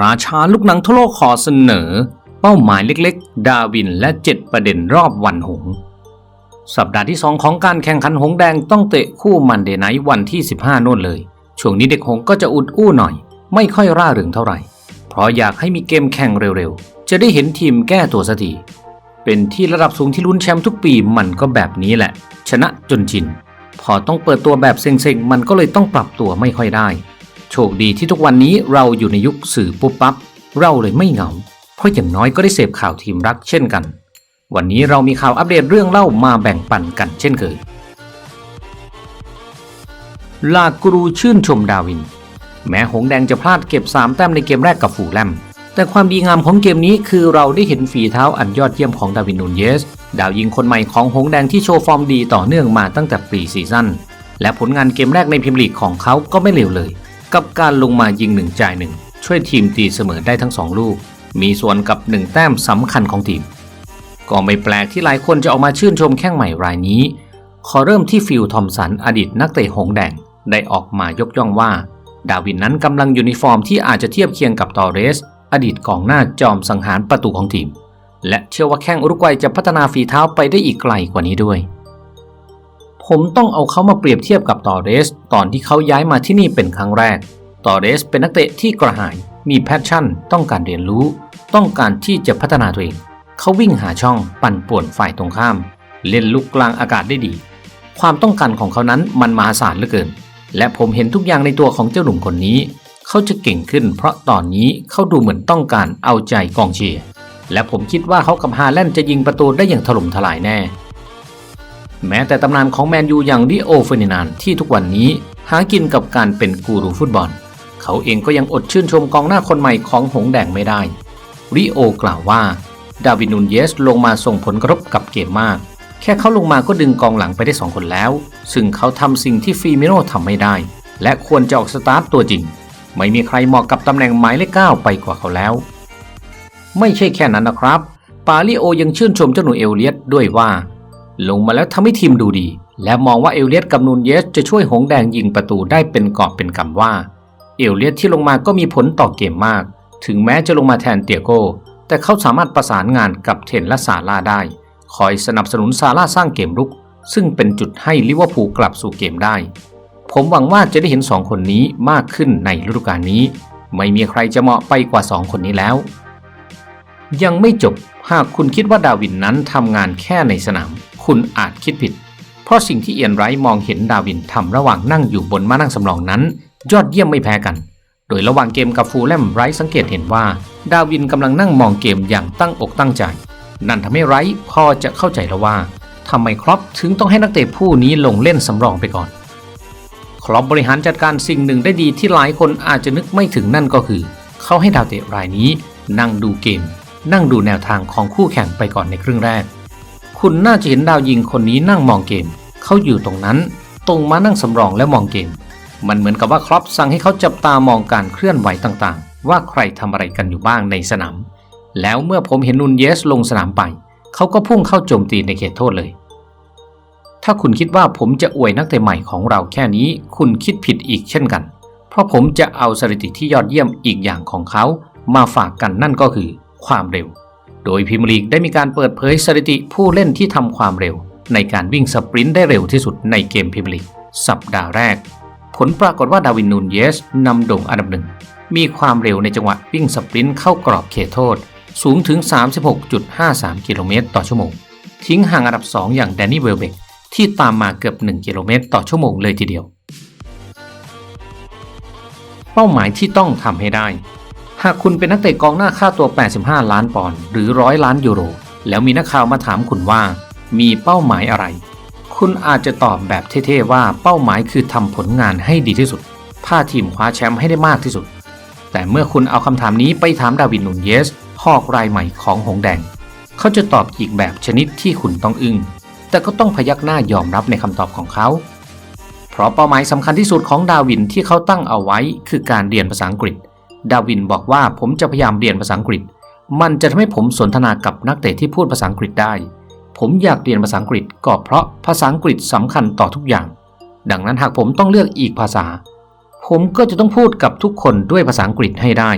ราชาลูกหนังทั่วโลกขอเสนอ เป้าหมายเล็กๆ ดาวินและ 7 ประเด็นรอบวันหงส์สัปดาห์ที่ 2 ของการแข่งขันหงแดงต้องเตะคู่มันเดย์ไนท์วันที่ 15โน่นเลย ช่วงนี้เด็กหงส์ก็จะอุดอู้หน่อย ไม่ค่อยร่าเริงเท่าไหร่ เพราะอยากให้มีเกมแข่งเร็วๆ จะได้เห็นทีมแก้ตัวสักทีเป็นที่ระดับสูงที่ลุ้นแชมป์ทุกปีมันก็แบบนี้แหละ ชนะจนชินพอต้องเปิดตัวแบบเซ็งๆ มันก็เลยต้องปรับตัวไม่ค่อยได้ โชคดีที่ทุกวันนี้เราอยู่ในยุคสื่อปุ๊บปั๊บเราเลยไม่เหงา เพราะอย่างน้อยก็ได้เสพข่าวทีมรักเช่นกัน วันนี้เรามีข่าวอัปเดตเรื่องเล่ามาแบ่งปันกันเช่นเคย ลากรูชื่นชมดาวิน แม้หงแดงจะพลาดเก็บ 3 แต้มในเกมแรกกับฟูแลม แต่ความดีงามของเกมนี้คือเราได้เห็นฝีเท้าอันยอดเยี่ยมของดาวินนูนเยส ดาวยิงคนใหม่ของหงแดงที่โชว์ฟอร์มดีต่อเนื่องมาตั้งแต่ปรีซีซั่นและผลงานเกมแรกในพรีเมียร์ลีกของเขาก็ไม่เลวเลย กับการลงมายิงหนึ่งจ่ายหนึ่งช่วยทีมตีเสมอได้ทั้งสองลูก มีส่วนกับหนึ่งแต้มสำคัญของทีม ก็ไม่แปลกที่หลายคนจะออกมาชื่นชมแข้งใหม่รายนี้ ขอเริ่มที่ฟิลทอมสันอดีตนักเตะหงแดงได้ออกมายกย่องว่า ดาวินนั้นกำลังอยู่ในฟอร์มที่อาจจะเทียบเคียงกับตอเรส อดีตกองหน้าจอมสังหารประตูของทีม และเชื่อว่าแข้งอุรุกวัยจะพัฒนาฝีเท้าไปได้อีกไกลกว่านี้ด้วย ผมต้องเอาเขามาเปรียบเทียบกับตอเรส ตอนที่เขาย้ายมาที่นี่เป็นครั้งแรก ตอเรสเป็นนักเตะที่กระหาย มีแพชชั่น ต้องการเรียนรู้ ต้องการที่จะพัฒนาตัวเอง เขาวิ่งหาช่องปั่นป่วนฝ่ายตรงข้าม เล่นลูกกลางอากาศได้ดี ความต้องการของเขานั้นมันมหาศาลเหลือเกิน และผมเห็นทุกอย่างในตัวของเจ้าหนุ่มคนนี้ เขาจะเก่งขึ้น เพราะตอนนี้เขาดูเหมือนต้องการเอาใจกองเชียร์ และผมคิดว่าเขากับฮาแลนด์จะยิงประตูได้อย่างถล่มทลายแน่ แม้แต่ตำนานของแมนยูอย่างดิโอเฟอร์นินานด์ที่ทุกวันนี้หากินกับการเป็นกูรูฟุตบอล เขาเองก็ยังอดชื่นชมกองหน้าคนใหม่ของหงแดงไม่ได้ริโอกล่าวว่า ดาวินนูนเยสลงมาส่งผลกระทบกับเกมมาก แค่เขาลงมาก็ดึงกองหลังไปได้ 2 คนแล้ว ซึ่งเขาทำสิ่งที่ฟีมิโนทำไม่ได้ และควรจะออกสตาร์ตตัวจริง ไม่มีใครเหมาะกับตำแหน่งหมายเลขเก้าไปกว่าเขาแล้ว ไม่ใช่แค่นั้นนะครับ ปาลิโอยังชื่นชมเจ้าหนูเอลเลียตด้วยว่า ลงมาแล้วทำให้ทีมดูดี และมองว่าเอลเลียตกับนูนเยสจะช่วยหงแดงยิงประตูได้เป็นกอบเป็นกำว่า เอลเลียตที่ลงมาก็มีผลต่อเกมมาก ถึงแม้จะลงมาแทนเตียโก แต่เขาสามารถประสานงานกับเทนและซาร่าได้ คอยสนับสนุนซาร่าสร้างเกมรุก ซึ่งเป็นจุดให้ลิเวอร์พูลกลับสู่เกมได้ ผมหวังว่าจะได้เห็น2คนนี้มากขึ้นในฤดูกาลนี้ ไม่มีใครจะเหมาะไปกว่า2คนนี้แล้ว ยังไม่จบหากคุณคิดว่าดาวินนั้นทำงานแค่ในสนาม คุณอาจคิดผิด เพราะสิ่งที่เอียนไรท์มองเห็นดาวินทำระหว่างนั่งอยู่บนม้านั่งสำรองนั้น ยอดเยี่ยมไม่แพ้กัน โดยระหว่างเกมกับฟูลแลมไรสังเกตเห็นว่า ดาวินกำลังนั่งมองเกมอย่างตั้งอกตั้งใจ นั่นทำให้ไรท์พอจะเข้าใจแล้วว่าทำไมครอปถึงต้องให้นักเตะผู้นี้ลงเล่นสำรองไปก่อน ครอปบริหารจัดการสิ่งหนึ่งได้ดีที่หลายคนอาจจะนึกไม่ถึงนั่นก็คือ เขาให้ดาวเตะรายนี้ นั่งดูเกม นั่งดูแนวทางของคู่แข่งไปก่อนในครึ่งแรก คุณน่าจะเห็นดาวยิงคนนี้นั่งมองเกม เขาอยู่ตรงนั้น ตรงมานั่งสำรองและมองเกม มันเหมือนกับว่าครอปสั่งให้เขาจับตามองการเคลื่อนไหวต่างๆ ว่าใครทำอะไรกันอยู่บ้างในสนาม แล้วเมื่อผมเห็นนุนเยสลงสนามไป เขาก็พุ่งเข้าโจมตีในเขตโทษเลย ถ้าคุณคิดว่าผมจะอวยนักเตะใหม่ของเราแค่นี้ คุณคิดผิดอีกเช่นกัน เพราะผมจะเอาสถิติที่ยอดเยี่ยมอีกอย่างของเขา มาฝากกันนั่นก็คือ ความเร็ว โดยพิมลีกได้มีการเปิดเผยสถิติผู้เล่นที่ทำความเร็ว ในการวิ่งสปรินต์ได้เร็วที่สุดในเกมพิมลีกสัปดาห์แรก ผลปรากฏว่าดาวินนูนเยสนำโด่งอันดับหนึ่ง มีความเร็วในจังหวะวิ่งสปรินต์เข้ากรอบเขตโทษ สูงถึง 36.53 กิโลเมตรต่อชั่วโมง ทิ้งห่างอันดับ 2 อย่างแดนนี่เวลเบกที่ตามมาเกือบ 1 กิโลเมตรต่อชั่วโมงเลยทีเดียว เป้าหมายที่ต้องทำให้ได้ หากคุณเป็นนักเตะกองหน้าค่าตัว 85 ล้านปอนด์หรือ100ล้านยูโร แล้วมีนักข่าวมาถามคุณว่า มีเป้าหมายอะไร คุณอาจจะตอบแบบเท่ๆว่าเป้าหมายคือทำผลงานให้ดีที่สุดพาทีมคว้าแชมป์ให้ได้มากที่สุด แต่เมื่อคุณเอาคำถามนี้ไปถามดาวินนูนเยสหอกรายใหม่ของหงแดง เขาจะตอบอีกแบบชนิดที่คุณต้องอึง้งแต่ก็ต้องพยักหน้ายอมรับในคำตอบของเขา เพราะเป้าหมายสำคัญที่สุดของดาวินที่เขาตั้งเอาไว้คือการเรียนภาษาอังกฤษ ดาวินบอกว่าผมจะพยายามเรียนภาษาอังกฤษ มันจะทำให้ผมสนทนากับนักเตะที่พูดภาษาอังกฤษได้ ผมอยากเรียนภาษาอังกฤษก็เพราะภาษาอังกฤษสำคัญต่อทุกอย่าง ดังนั้นหากผมต้องเลือกอีกภาษา ผมก็จะต้องพูดกับทุกคนด้วยภาษาอังกฤษให้ได้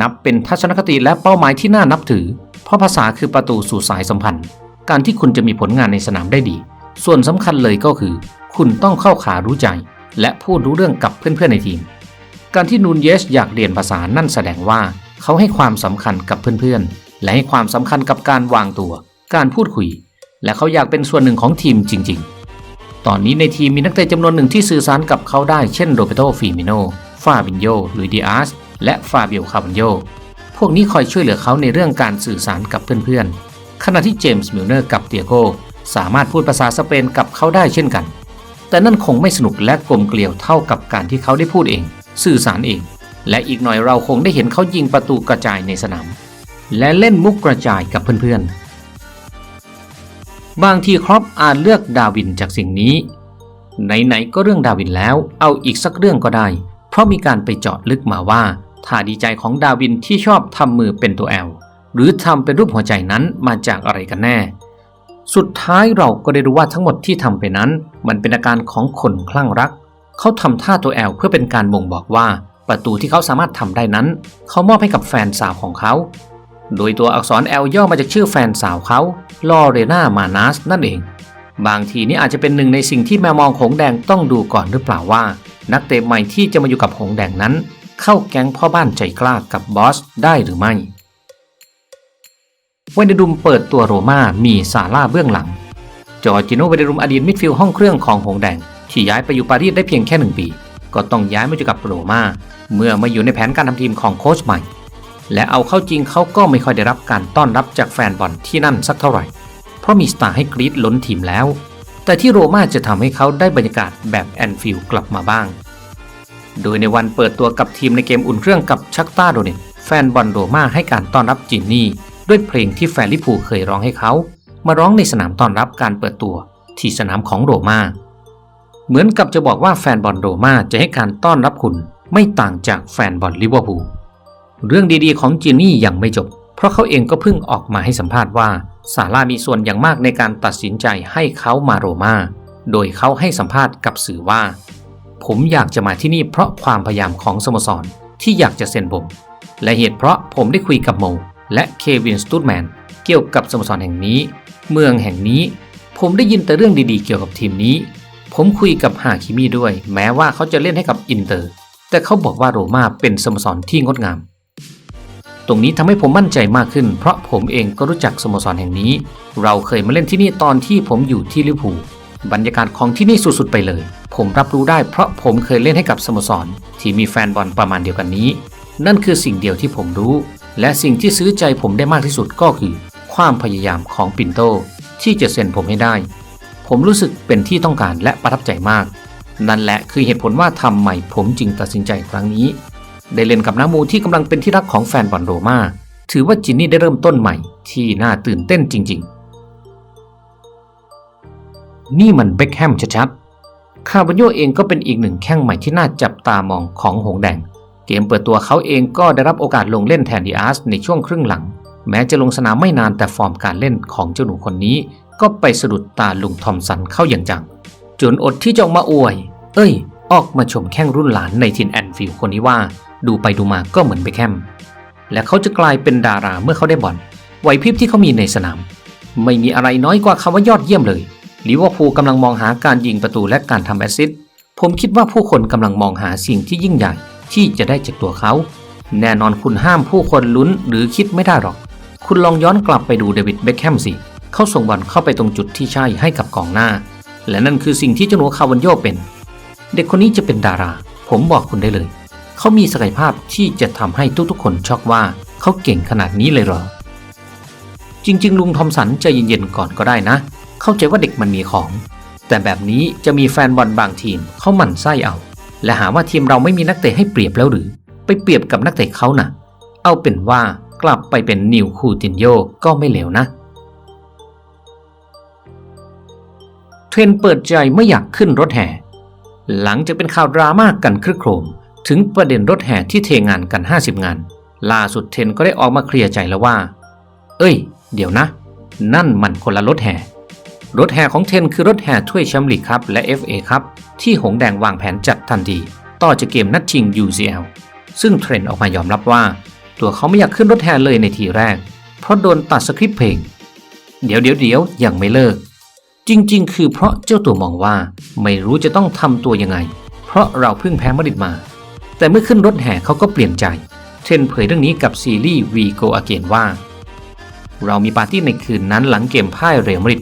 นับเป็นทัศนคติและเป้าหมายที่น่านับถือ เพราะภาษาคือประตูสู่สายสัมพันธ์ การที่คุณจะมีผลงานในสนามได้ดี ส่วนสำคัญเลยก็คือ คุณต้องเข้าขารู้ใจ และพูดรู้เรื่องกับเพื่อนๆในทีม การที่นูนเยสอยากเรียนภาษานั่นแสดงว่า เขาให้ความสำคัญกับเพื่อนๆ และให้ความสำคัญกับการวางตัว การพูดคุย และเขาอยากเป็นส่วนหนึ่งของทีมจริง ๆ ตอนนี้ในทีมมีนักเตะจำนวนหนึ่งที่สื่อสารกับเขาได้เช่นโรเบโตฟิมิโนฟาบินโยลุยดิอาสและฟาเบียคาบันโยพวกนี้คอยช่วยเหลือเขาในเรื่องการสื่อสารกับเพื่อนๆ ขณะที่เจมส์มิลเนอร์กับเตียโกสามารถพูดภาษาสเปนกับเขาได้เช่นกัน แต่นั่นคงไม่สนุกและกลมเกลียวเท่ากับการที่เขาได้พูดเอง สื่อสารเอง และอีกหน่อยเราคงได้เห็นเขายิงประตูกระจายในสนาม และเล่นมุกกระจายกับเพื่อนๆ บางทีครอปอาจเลือกดาวินจากสิ่งนี้ ไหนๆก็เรื่องดาวินแล้ว เอาอีกสักเรื่องก็ได้ เพราะมีการไปเจาะลึกมาว่าท่าดีใจของดาวินที่ชอบทำมือเป็นตัวแอลหรือทำเป็นรูปหัวใจนั้นมาจากอะไรกันแน่ สุดท้ายเราก็ได้รู้ว่าทั้งหมดที่ทำไปนั้น มันเป็นอาการของคนคลั่งรัก เขาทำท่าตัวแอลเพื่อเป็นการบ่งบอกว่า ประตูที่เขาสามารถทำได้นั้น เขามอบให้กับแฟนสาวของเขา โดยตัวอักษร L ย่อมาจากชื่อแฟนสาวเขาลอเรนามานัสนั่นเอง บางทีนี่อาจจะเป็นหนึ่งในสิ่งที่แมวมองหงแดงต้องดูก่อนหรือเปล่าว่า นักเตะใหม่ที่จะมาอยู่กับหงแดงนั้น เข้าแก๊งพ่อบ้านใจกล้ากับบอสได้หรือไม่เวนเดดุมเปิดตัวโรม่ามีซาร่าเบื้องหลัง จอร์จิโนเวนเดดุมอดีตมิดฟิลด์ห้องเครื่องของหงแดง ที่ย้ายไปอยู่ปารีสได้เพียงแค่หนึ่งปี ก็ต้องย้ายมาอยู่กับโรม่าเมื่อมาอยู่ในแผนการทำทีมของโค้ชใหม่ และเอาเข้าจริงเขาก็ไม่ค่อยได้รับการต้อนรับจากแฟนบอลที่นั่นสักเท่าไหร่ เพราะมีสตาร์ให้กรีดล้นทีมแล้ว แต่ที่โรม่าจะทำให้เขาได้บรรยากาศแบบแอนฟิลด์กลับมาบ้าง โดยในวันเปิดตัวกับทีมในเกมอุ่นเครื่องกับชักตาโดเนตแฟนบอลโรม่าให้การต้อนรับจินนี่ด้วยเพลงที่แฟนลิพูเคยร้องให้เขา มาร้องในสนามต้อนรับการเปิดตัวที่สนามของโรม่า เหมือนกับจะบอกว่าแฟนบอลโรม่าจะให้การต้อนรับคุณไม่ต่างจากแฟนบอลลิเวอร์พูลเรื่องดีๆของจินนี่ยังไม่จบ เพราะเขาเองก็เพิ่งออกมาให้สัมภาษณ์ว่าซาร่ามีส่วนอย่างมากในการตัดสินใจให้เขามาโรม่าโดยเขาให้สัมภาษณ์กับสื่อว่า ผมอยากจะมาที่นี่เพราะความพยายามของสโมสรที่อยากจะเซ็นผมและเหตุเพราะผมได้คุยกับโมและเควินสตูดแมนเกี่ยวกับสโมสรแห่งนี้ เมืองแห่งนี้ ผมได้ยินแต่เรื่องดีๆ เกี่ยวกับทีมนี้ ผมคุยกับฮาคิมิด้วย แม้ว่าเขาจะเล่นให้กับอินเตอร์ แต่เขาบอกว่าโรม่าเป็นสโมสรที่งดงาม ตรงนี้ทำให้ผมมั่นใจมากขึ้น เพราะผมเองก็รู้จักสโมสรแห่งนี้ เราเคยมาเล่นที่นี่ตอนที่ผมอยู่ที่ลิเวอร์พูลบรรยากาศของที่นี่สุดๆไปเลย ผมรับรู้ได้เพราะผมเคยเล่นให้กับสโมสร ที่มีแฟนบอลประมาณเดียวกันนี้ นั่นคือสิ่งเดียวที่ผมรู้ และสิ่งที่ซื้อใจผมได้มากที่สุดก็คือ ความพยายามของปินโตที่จะเซ็นผมให้ได้ ผมรู้สึกเป็นที่ต้องการและประทับใจมาก นั่นแหละคือเหตุผลว่าทำไมผมจึงตัดสินใจครั้งนี้ ได้เล่นกับน้ามูที่กำลังเป็นที่รักของแฟนบอลโรมาถือว่าจินนี่ได้เริ่มต้นใหม่ที่น่าตื่นเต้นจริง ๆ นี่มันเบคแฮมชัดๆ คาร์บอนโยเองก็เป็นอีกหนึ่งแข้งใหม่ที่น่าจับตามองของหงแดง เกมเปิดตัวเขาเองก็ได้รับโอกาสลงเล่นแทนดิอาสในช่วงครึ่งหลัง แม้จะลงสนามไม่นานแต่ฟอร์มการเล่นของเจ้าหนูคนนี้ ก็ไปสะดุดตาลุงทอมสันเข้าอย่างจัง จนอดที่จะออกมาอวย เอ้ย ออกมาชมแข้งรุ่นหลานในทินแอนฟิลคนนี้ว่า ดูไปดูมาก็เหมือนเบคแฮมและเขาจะกลายเป็นดาราเมื่อเขาได้บอลไหวพริบที่เขามีในสนาม ไม่มีอะไรน้อยกว่าคำว่ายอดเยี่ยมเลยลิเวอร์พูลกำลังมองหาการยิงประตูและการทำแอสซิสต์ผมคิดว่าผู้คนกำลังมองหาสิ่งที่ยิ่งใหญ่ที่จะได้จากตัวเขา แน่นอนคุณห้ามผู้คนลุ้นหรือคิดไม่ได้หรอก คุณลองย้อนกลับไปดูเดวิดเบคแฮมสิ เขาส่งบอลเข้าไปตรงจุดที่ใช่ให้กับกองหน้า และนั่นคือสิ่งที่เจ้าหนูคาวันโยเป็น เด็กคนนี้จะเป็นดารา ผมบอกคุณได้เลย เขามีศักยภาพที่จะทำให้ทุกๆคนช็อกว่าเขาเก่งขนาดนี้เลยเหรอ จริง ๆ ลุงทอมสันใจเย็นๆก่อนก็ได้นะ เข้าใจว่าเด็กมันมีของ แต่แบบนี้จะมีแฟนบอลบางทีมเขาหมั่นไส้เอา และหาว่าทีมเราไม่มีนักเตะให้เปรียบแล้วหรือ ไปเปรียบกับนักเตะเขานะ่ะ เอาเป็นว่ากลับไปเป็นนิวคูตินโยก็ไม่เลวนะ รนเปิดใจไม่อยากขึ้นรถแห่ หลังจากเป็นข่าวดราม่ากกันครึกโครม ถึงประเด็นรถแห่ที่เทงานกัน 50 งาน ล่าสุดเทรนก็ได้ออกมาเคลียร์ใจแล้วว่า เอ้ย เดี๋ยวนะ นั่นมันคนละรถแห่ รถแห่ของเทนคือรถแห่ถ้วยแชมป์ลีกครับและ FA ครับที่หงแดงวางแผนจัดทันที ต่อจากเกมนัดชิง UCL ซึ่งเทรนออกมายอมรับว่า ตัวเขาไม่อยากขึ้นรถแห่เลยในทีแรก เพราะโดนตัดสคริปต์เพลง เดี๋ยวเดี๋ยวเดี๋ยวยังไม่เลิก จริงๆ คือเพราะเจ้าตัวมองว่าไม่รู้จะต้องทำตัวยังไง เพราะเราเพิ่งแพ้มาดริดมา แต่เมื่อขึ้นรถแห่เขาก็เปลี่ยนใจเทรนเผยเรื่องนี้กับซีรีส์ We Go Again ว่า เรามีปาร์ตี้ในคืนนั้นหลังเกมพ่ายเรอัลมาดริด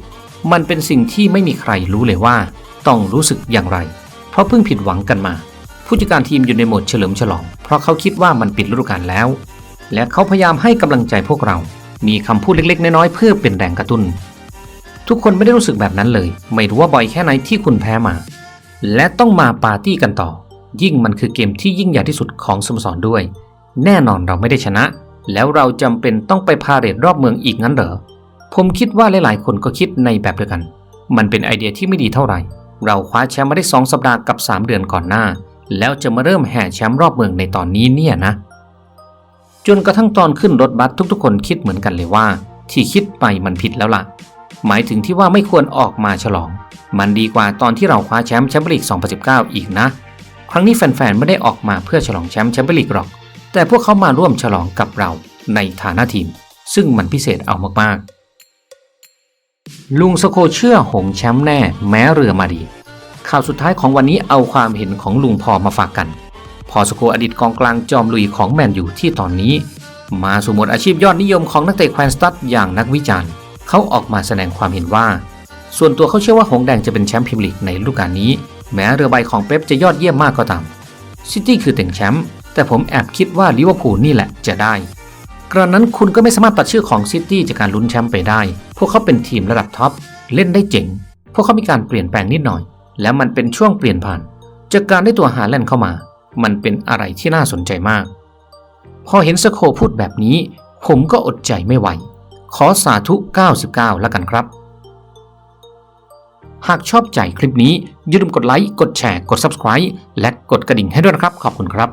มันเป็นสิ่งที่ไม่มีใครรู้เลยว่า ต้องรู้สึกอย่างไร เพราะเพิ่งผิดหวังกันมา ผู้จัดการทีมอยู่ในโหมดเฉลิมฉลอง เพราะเขาคิดว่ามันปิดฤดูกาลแล้ว และเขาพยายามให้กำลังใจพวกเรา มีคำพูดเล็กๆ น้อยๆเพื่อเป็นแรงกระตุ้น ทุกคนไม่ได้รู้สึกแบบนั้นเลย ไม่รู้ว่าบ่อยแค่ไหนที่คุณแพ้มา และต้องมาปาร์ตี้กันต่อ ยิ่งมันคือเกมที่ยิ่งใหญ่ที่สุดของสโมสรด้วย แน่นอนเราไม่ได้ชนะ แล้วเราจำเป็นต้องไปพาเหรดรอบเมืองอีกงั้นเหรอ ผมคิดว่าหลายๆ คนก็คิดในแบบเดียวกัน มันเป็นไอเดียที่ไม่ดีเท่าไหร่ เราคว้าแชมป์มาได้ 2 สัปดาห์กับ 3 เดือนก่อนหน้า แล้วจะมาเริ่มแห่แชมป์รอบเมืองในตอนนี้เนี่ยนะ จนกระทั่งตอนขึ้นรถบัสทุกๆ คนคิดเหมือนกันเลยว่า ที่คิดไปมันผิดแล้วล่ะ หมายถึงที่ว่าไม่ควรออกมาฉลอง มันดีกว่าตอนที่เราคว้าแชมป์แชมเปี้ยนลีก 2019 อีกนะ ครั้งนี้แฟนๆ ไม่ได้ออกมาเพื่อฉลองแชมป์แชมเปี้ยนลีกหรอก แต่พวกเขามาร่วมฉลองกับเราในฐานะทีม ซึ่งมันพิเศษเอามากๆ ลุงสโคเชื่อหงแชมป์แน่ แม้เรือมาดี ข่าวสุดท้ายของวันนี้เอาความเห็นของลุงพอมาฝากกัน พอสโคอดีตกองกลางจอมลุยของแมนยูที่ตอนนี้ มาสู่หมวดอาชีพยอดนิยมของนักเตะแควนสตัดอย่างนักวิจารณ์ เขาออกมาแสดงความเห็นว่า ส่วนตัวเขาเชื่อว่าหงแดงจะเป็นแชมป์พรีเมียร์ลีกในฤดูกาลนี้ แม้เรือใบของเป๊ปจะยอดเยี่ยมมากก็ตามซิตี้คือเต็งแชมป์แต่ผมแอบคิดว่าลิเวอร์พูลนี่แหละจะได้กระนั้นคุณก็ไม่สามารถตัดชื่อของซิตี้จากการลุ้นแชมป์ไปได้ พวกเขาเป็นทีมระดับท็อปเล่นได้เจ๋ง พวกเขามีการเปลี่ยนแปลงนิดหน่อย และมันเป็นช่วงเปลี่ยนผ่าน จากการได้ตัวฮาแลนด์เข้ามา มันเป็นอะไรที่น่าสนใจมาก พอเห็นสโคพูดแบบนี้ ผมก็อดใจไม่ไหว ขอสาธุ 99 แล้วกันครับ หากชอบใจคลิปนี้อย่าลืมกดไลค์ กดแชร์ กด Subscribe และกดกระดิ่งให้ด้วยนะครับ ขอบคุณครับ